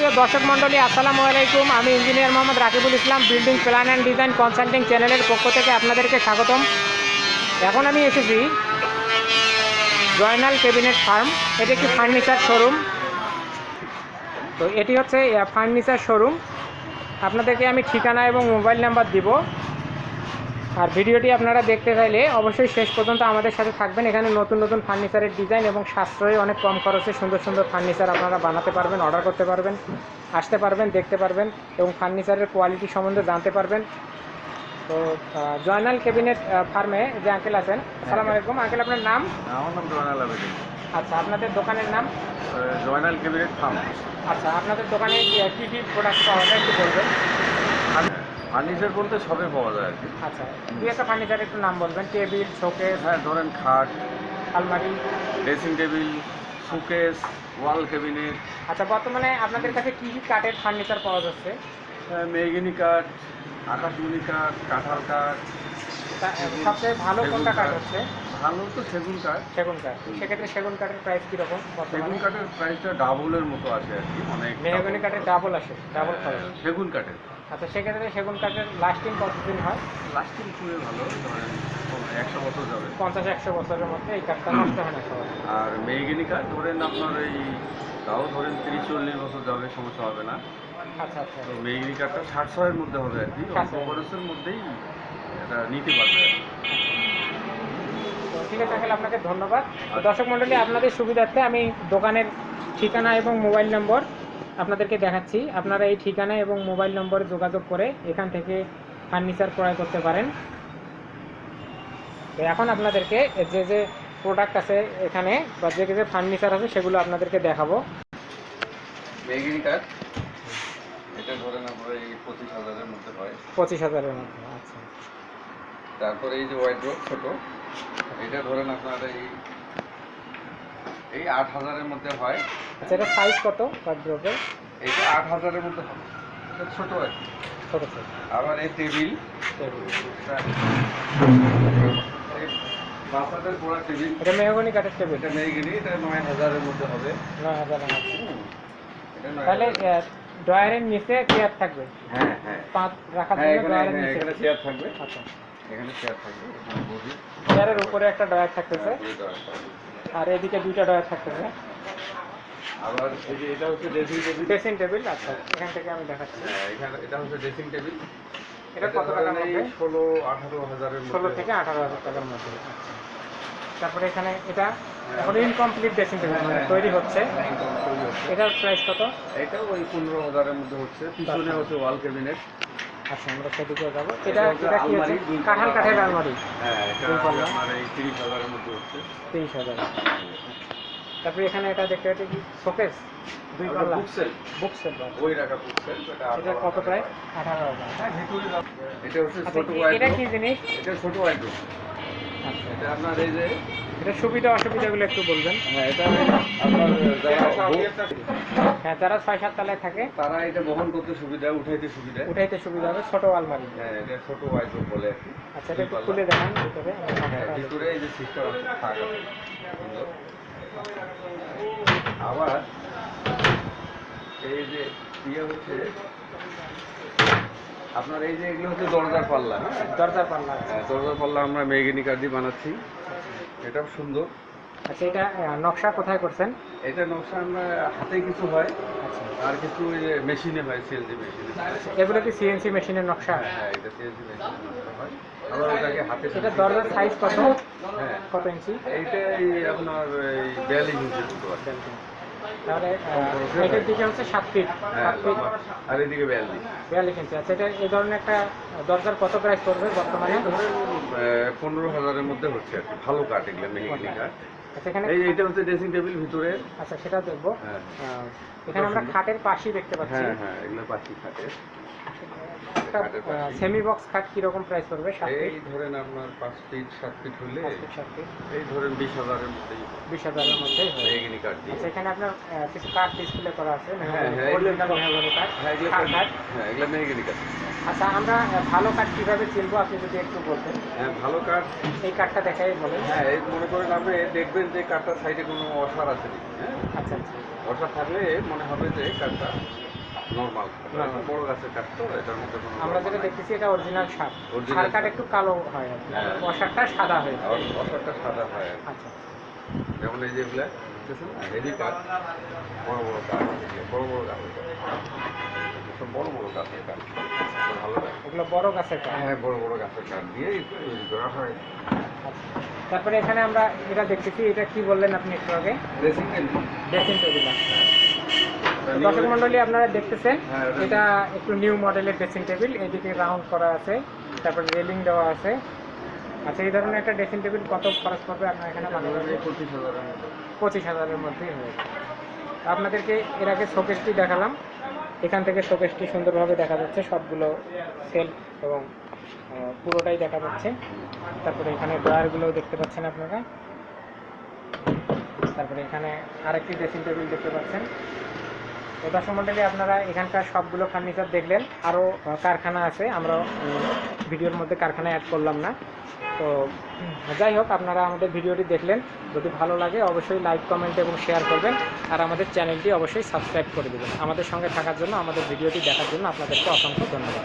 সুপ্রিয় দর্শক মণ্ডলী, আসসালামু আলাইকুম। আমি engineer Mohammad Rakibul Islam, building plan and design consulting চ্যানেলের পক্ষ থেকে আপনাদেরকে স্বাগতম। এখন আমি এসেছি জয়নাল ক্যাবিনেট ফার্ম। এটি একটি ফার্নিচার শোরুম। তো এটি হচ্ছে ফার্নিচার শোরুম। আপনাদেরকে আমি ঠিকানা এবং মোবাইল নাম্বার দিব। আর ভিডিওটি আপনারা দেখতে চাইলে অবশ্যই শেষ পর্যন্ত আমাদের সাথে থাকবেন। এখানে নতুন নতুন ফার্নিচারের ডিজাইন এবং সাশ্রয়ী অনেক কম খরচে সুন্দর সুন্দর ফার্নিচার আপনারা বানাতে পারবেন অর্ডার করতে পারবেন আসতে পারবেন দেখতে পারবেন এবং ফার্নিচারের কোয়ালিটি সম্বন্ধে জানতে পারবেন। তো জয়নাল ক্যাবিনেট ফার্মে যে আঙ্কেল আছেন আসসালামু আলাইকুম। আঙ্কেল আপনার নাম? আমার নাম জয়নাল আবেদিন আচ্ছা আপনাদের দোকানের নাম? Joynal cabinet firm. আচ্ছা আপনাদের দোকানে কী কী প্রোডাক্ট পাওয়া যায় একটু বলবেন? ফার্নিচার বলতে সবই পাওয়া যায় আর কি। আচ্ছা দুই একটা ফার্নিচার একটু নাম বলবেন টেবিল শোকেস হ্যাঁ ধরেন খাট আলমারি। Dressing table showcase wall cabinet. আচ্ছা বর্তমানে আপনাদের কাছে কী কী কাঠের ফার্নিচার পাওয়া যাচ্ছে? মেহগিনি কাঠ আকাশমণি কাঠ কাঁঠাল কাঠ সবচেয়ে ভালো সেগুন কোনটা কাঠ। হচ্ছে? ভালো তো সেগুন কাঠ। সেগুন কাঠ। সেক্ষেত্রে সেগুন কাঠের প্রাইস কীরকম সেগুন কাঠের প্রাইসটা ডাবলের মতো আছে আর কি অনেক মেহগনি কাঠের ডাবল আসে ডাবল সেগুন কাঠের। আচ্ছা সেক্ষেত্রে সেগুন কাঠের লাস্টিং কতদিন হয়? লাস্টিং খুবই ভালো ধরেন একশো বছর যাবে। পঞ্চাশ একশো বছরের মধ্যে এই কাঠটা নষ্ট হয় না সবাই। আর মেহগিনি কাঠ ধরেন আপনার এই তাও ধরেন তিরিশ চল্লিশ বছর যাবে সমস্যা হবে না। আচ্ছা আচ্ছা। তো মেঘনি কাঠটা ষাট ছয়ের মধ্যে হবে আর কি অল্প। খরচের মধ্যেই এটা নিতে পারবে। তো ঠিক আছে আঙ্কেল আপনাকে ধন্যবাদ। তো দর্শক মণ্ডলী আপনাদের সুবিধার্থে আমি দোকানের ঠিকানা এবং মোবাইল নম্বর আপনাদেরকে দেখাচ্ছি। আপনারা এই ঠিকানা এবং মোবাইল নম্বরে যোগাযোগ করে এখান থেকে ফার্নিচার ক্রয় করতে পারেন। তো এখন আপনাদেরকে যে যে প্রোডাক্ট আছে এখানে বা যে যে ফার্নিচার আছে সেগুলো আপনাদেরকে দেখাবো। এটা ধরেন আপনার এই পঁচিশ হাজারের মধ্যে আচ্ছা। তারপরে এই যে ওয়াইড্রোপ ছোট এটা ধরেন আপনার এই এই আট হাজারের মধ্যে হয়। আচ্ছা এটা সাইজ কত ওয়ার্ড্রোবের এইটা আট হাজারের মধ্যে হবে। এটা ছোট আর কি। ছোটো ছোটো আবার এই টেবিল বাচ্চাদের পড়া টেবিল এটা মেহগনি কাঠের টেবিল এটা মেঘনি এটা নয় হাজারের মধ্যে হবে। নয় হাজারের মধ্যে। তাহলে। ড্রয়ারের নিচে চেয়ার থাকবে। হ্যাঁ হ্যাঁ। পাঁচ হ্যাঁ জন্য এখানে ড্রয়ারের হ্যাঁ, নিচে। এখানে চেয়ার থাকবে। আচ্ছা। এখানে চেয়ার থাকবে। এখানে বসি। চেয়ারের উপরে একটা ড্রয়ার থাকতেছে। থাকবে। আর এদিকে দুইটা ড্রয়ার থাকতেছে আবার এই যে এটা হচ্ছে ড্রেসিং টেবিল ড্রেসিং টেবিল আচ্ছা এখান থেকে আমি দেখাচ্ছি। হ্যাঁ এখানে এটা হচ্ছে ড্রেসিং টেবিল এটা কত টাকার মধ্যে? ষোলো আঠারো হাজারের ষোলো থেকে আঠারো হাজার টাকার মধ্যে। আচ্ছা। তারপরে এখানে এটা এখন ইনকমপ্লিট ড্রেসিং টেবিল মানে তৈরি হচ্ছে। হ্যাঁ, এটার প্রাইস কত? এটাও ওই পনেরো হাজারের মধ্যে হচ্ছে। পিছনে হচ্ছে ওয়াল ক্যাবিনেট আচ্ছা আমরা সেদিকে যাব। এটা এটা কি হচ্ছে? কাঁঠাল কাঠের আলমারি। আলমারি। হ্যাঁ এটা আমার এই তিরিশ হাজারের মধ্যে হচ্ছে। তিরিশ হাজার। তারপরে এখানে এটা দেখতে পাচ্ছি কি? শোকেস দুই পাল্লা। বুক ওই রাখা বুকসেল এটা এটা কত প্রায়? আঠারো হাজার। হ্যাঁ। এটা হচ্ছে আচ্ছা ছোট এটা কি জিনিস? এটা ছোট আচ্ছা এটা আপনার এই যে এটা সুবিধা অসুবিধাগুলো একটু বলবেন। হ্যাঁ এটা আপনার হ্যাঁ যারা ছয় সাত তলায় থাকে তারা এটা বহন করতে সুবিধা উঠাইতে সুবিধা। উঠাইতে সুবিধা হবে ছোট আলমারি। হ্যাঁ এটা ছোট বলে আচ্ছা এটা একটু খুলে দেখান ভিতরে হ্যাঁ ভিতরে এই যে সিস্টেম থাক। আবার এই যে ইয়ে হচ্ছে আপনার এই যে এগুলো হচ্ছে দরজার পাল্লা হ্যাঁ? দরজার পাল্লা। হ্যাঁ, দরজার পাল্লা আমরা মেগিনি কাঠ দিয়ে বানাচ্ছি। এটাও সুন্দর। আচ্ছা এটা নকশা কোথায় করছেন? এটা নকশা আমরা হাতে কিছু হয়। আচ্ছা। আর কিছু ওই যে মেশিনে হয় সিএনজি মেশিনে। এগুলো কি সিএনসি মেশিনের নকশা? হ্যাঁ হ্যাঁ এটা সিএনজি নকশা হয়। আবার ওটাকে হাতে এটা দরজার সাইজ কত? হ্যাঁ। কত ইঞ্চি এইটা এই আপনার এই বিয়াল্লিশ ইঞ্চি তাহলে এটার দিকে হচ্ছে সাত ফিট হ্যাঁ সাত ফিট আর এদিকে বিয়াল্লিশ। বিয়াল্লিশ ইঞ্চি আচ্ছা এটা এই ধরনের একটা দরজার কত প্রাইস পড়বে বর্তমানে? পনেরো হাজারের মধ্যে হচ্ছে ভালো কাঠ এগুলো মেহগিনি কাঠ আচ্ছা এই এটা হচ্ছে ড্রেসিং টেবিল ভিতরে। আচ্ছা সেটা দেখব। হ্যাঁ। এখানে আমরা খাটের পাশে দেখতে পাচ্ছি। হ্যাঁ হ্যাঁ এগুলো পাখি খাটের। পাশে। সেমি বক্স খাট কীরকম প্রাইস পড়বে? এই ধরেন আপনার পাঁচ ফিট সাত ফিট হলে এই ধরেন বিশ হাজারের মধ্যেই বিশ হাজারের মধ্যেই হবে। মেহগিনি কাঠ দিয়ে। আচ্ছা আপনার কিছু কাঠ ডিসপ্লে করা আছে হ্যাঁ, হ্যাঁ, হ্যাঁ এগুলো। হ্যাঁ এগুলো মেহগিনি কাঠ আচ্ছা আমরা ভালো কাঠ কীভাবে চিনবো? আপনি যদি একটু বলতেন। হ্যাঁ ভালো কাঠ এই কাঠটা দেখাই বলেন। হ্যাঁ এই মনে করেন আপনি দেখবেন যে কাঠটার সাইডে কোনো অসার আছে হ্যাঁ? আচ্ছা আচ্ছা। অসার থাকলে মনে হবে যে কাঠটা নর্মাল। বড় গাছের কাঠ তো এটার মধ্যে আমরা যেটা। দেখতেছি এটা অরিজিনাল শাক Original কাঠ একটু কালো হয়। হ্যাঁ। অশাকটা সাদা হয়ে যায়। সাদা হয় আচ্ছা। যেমন এই যেগুলা হেভি কাঠ। বড় বড় কাঠ বড় বড় গাছ বড় বড় গাছের কাঠ। ভালো এগুলো বড় গাছের কাঠ। হ্যাঁ বড় বড় গাছের কাঠ দিয়ে তৈরি করা হয়। তারপরে এখানে আমরা এটা দেখতেছি এটা কি বললেন আপনি একটু আগে? ড্রেসিং টেবিল ড্রেসিং টেবিল দর্শক মন্ডলী আপনারা দেখতেছেন হ্যাঁ, এটা- একটু নিউ মডেলের ড্রেসিং টেবিল এইদিকে রাউন্ড করা আছে তারপর রেলিং দেওয়া আছে। আচ্ছা এই ধরনের একটা ড্রেসিং টেবিল কত খরচ পড়বে? আপনার এখানে পঁচিশ হাজারের পঁচিশ হাজারের মধ্যেই হয়েছে আপনাদেরকে এর আগে শোকেসটি দেখালাম। এখান থেকে শোকেসটি সুন্দরভাবে দেখা যাচ্ছে সবগুলো সেল এবং পুরোটাই দেখা যাচ্ছে। তারপরে এখানে ড্রয়ারগুলোও দেখতে পাচ্ছেন আপনারা। তারপরে এখানে আরেকটি ড্রেসিং টেবিল দেখতে পাচ্ছেন। তো দর্শক আপনারা এখানকার সবগুলো ফার্নিচার দেখলেন। আরও কারখানা আছে। আমরা ভিডিওর মধ্যে কারখানা অ্যাড করলাম না। তো, যাই হোক, আপনারা আমাদের ভিডিওটি দেখলেন। যদি ভালো লাগে, অবশ্যই লাইক কমেন্ট এবং শেয়ার করবেন। আর আমাদের চ্যানেলটি অবশ্যই সাবস্ক্রাইব করে দেবেন। আমাদের সঙ্গে থাকার জন্য, আমাদের ভিডিওটি দেখার জন্য আপনাদেরকে অসংখ্য ধন্যবাদ।